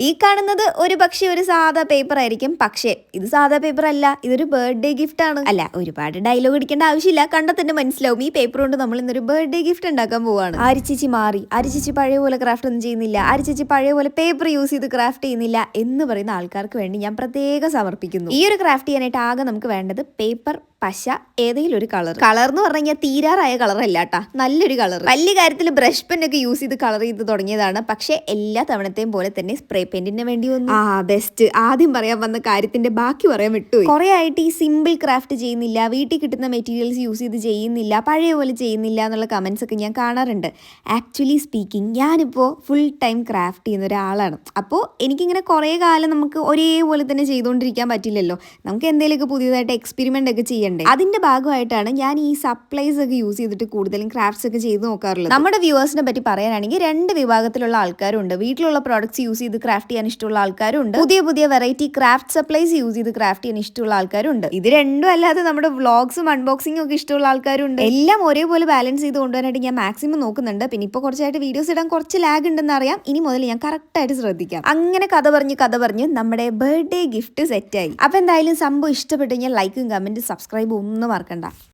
ഈ കാണുന്നത് ഒരു പക്ഷേ ഒരു സാധാ പേപ്പർ ആയിരിക്കും. പക്ഷേ ഇത് സാധാ പേപ്പർ അല്ല. ഇതൊരു ബർത്ത്ഡേ ഗിഫ്റ്റ് ആണ്. അല്ല ഒരുപാട് ഡയലോഗ് അടിക്കേണ്ട ആവശ്യമില്ല. കണ്ടാൽ തന്നെ മനസ്സിലാവും. ഈ പേപ്പർ കൊണ്ട് നമ്മൾ ഇന്നൊരു ബർത്ത്ഡേ ഗിഫ്റ്റ് ഉണ്ടാക്കാൻ പോവാണ്. അരിച്ചിച്ചി മാറി? അരിച്ചിച്ചി പഴയ പോലെ ക്രാഫ്റ്റ് ഒന്നും ചെയ്യുന്നില്ല? അരിച്ചിച്ചി പഴയ പോലെ പേപ്പർ യൂസ് ചെയ്ത് ക്രാഫ്റ്റ് ചെയ്യുന്നില്ല? എന്ന് പറയുന്ന ആൾക്കാർക്ക് വേണ്ടി ഞാൻ പ്രത്യേകം സമർപ്പിക്കുന്നു. ഈ ഒരു ക്രാഫ്റ്റ് ചെയ്യാനായിട്ട് ആകെ നമുക്ക് വേണ്ടത് പേപ്പർ പശ ഏതെങ്കിലും ഒരു കളർ കളർ എന്ന് പറഞ്ഞു കഴിഞ്ഞാൽ തീരാറായ കളർ അല്ല കേട്ടാ നല്ലൊരു കളർ വലിയ കാര്യത്തിൽ ബ്രഷ് പെൻ ഒക്കെ യൂസ് ചെയ്ത് കളർ ചെയ്ത് തുടങ്ങിയതാണ്. പക്ഷേ എല്ലാ തവണത്തെയും പോലെ തന്നെ സ്പ്രേ പെയിന്റിന് വേണ്ടി വന്നു. ആ ബെസ്റ്റ് ആദ്യം പറയാൻ വന്ന കാര്യത്തിന്റെ ബാക്കി പറയാൻ വിട്ടു കുറെ ആയിട്ട് ഈ സിമ്പിൾ ക്രാഫ്റ്റ് ചെയ്യുന്നില്ല വീട്ടിൽ കിട്ടുന്ന മെറ്റീരിയൽസ് യൂസ് ചെയ്ത് ചെയ്യുന്നില്ല പഴയ പോലെ ചെയ്യുന്നില്ല എന്നുള്ള കമന്റ്സ് ഒക്കെ ഞാൻ കാണാറുണ്ട്. ആക്ച്വലി സ്പീക്കിംഗ് ഞാനിപ്പോൾ ഫുൾ ടൈം ക്രാഫ്റ്റ് ചെയ്യുന്ന ഒരാളാണ്. അപ്പോൾ എനിക്കിങ്ങനെ കുറേ കാലം നമുക്ക് ഒരേപോലെ തന്നെ ചെയ്തുകൊണ്ടിരിക്കാൻ പറ്റില്ലല്ലോ. നമുക്ക് എന്തെങ്കിലുമൊക്കെ പുതിയതായിട്ട് എക്സ്പെരിമെന്റ് ഒക്കെ ചെയ്യണ്ടേ? അതിന്റെ ഭാഗമായിട്ടാണ് ഞാൻ ഈ സപ്ലൈസ് ഒക്കെ യൂസ് ചെയ്തിട്ട് കൂടുതലും ക്രാഫ്റ്റ്സ് ഒക്കെ ചെയ്ത് നോക്കാറുള്ളത്. നമ്മുടെ വ്യൂവേഴ്സിനെ പറ്റി പറയാനാണെങ്കിൽ രണ്ട് വിഭാഗത്തിലുള്ള ആൾക്കാരുണ്ട്. വീട്ടിലുള്ള പ്രോഡക്ട്സ് യൂസ് ചെയ്ത് ക്രാഫ്റ്റ് ചെയ്യാൻ ഇഷ്ടമുള്ള ആൾക്കാരുണ്ട്. പുതിയ പുതിയ വെറൈറ്റി ക്രാഫ്റ്റ് സപ്ലൈസ് യൂസ് ചെയ്ത് ക്രാഫ്റ്റ് ചെയ്യാൻ ഇഷ്ടമുള്ള ആൾക്കാരുണ്ട്. ഇത് രണ്ടും അല്ലാതെ നമ്മുടെ വ്ളോഗ്സും അൺബോക്സിംഗും ഒക്കെ ഇഷ്ടമുള്ള ആൾക്കാരുണ്ട്. എല്ലാം ഒരേപോലെ ബാലൻസ് ചെയ്ത് കൊണ്ടുവരാനായിട്ട് ഞാൻ മാക്സിമം നോക്കുന്നുണ്ട്. പിന്നെ ഇപ്പോൾ കുറച്ചായിട്ട് വീഡിയോസ് ഇടാൻ കുറച്ച് ലാഗ് ഉണ്ടെന്ന് അറിയാം. ഇനി മുതൽ ഞാൻ കറക്റ്റ് ആയിട്ട് ശ്രദ്ധിക്കാം. അങ്ങനെ കഥ പറഞ്ഞ് കഥ പറഞ്ഞ് നമ്മുടെ ബർത്ത്ഡേ ഗിഫ്റ്റ് സെറ്റ് ആയി. അപ്പൊ എന്തായാലും സംഭവം ഇഷ്ടപ്പെട്ടു കഴിഞ്ഞാൽ ലൈക്കും കമന്റും സബ്സ്ക്രൈബും ഒന്നും മറക്കണ്ട.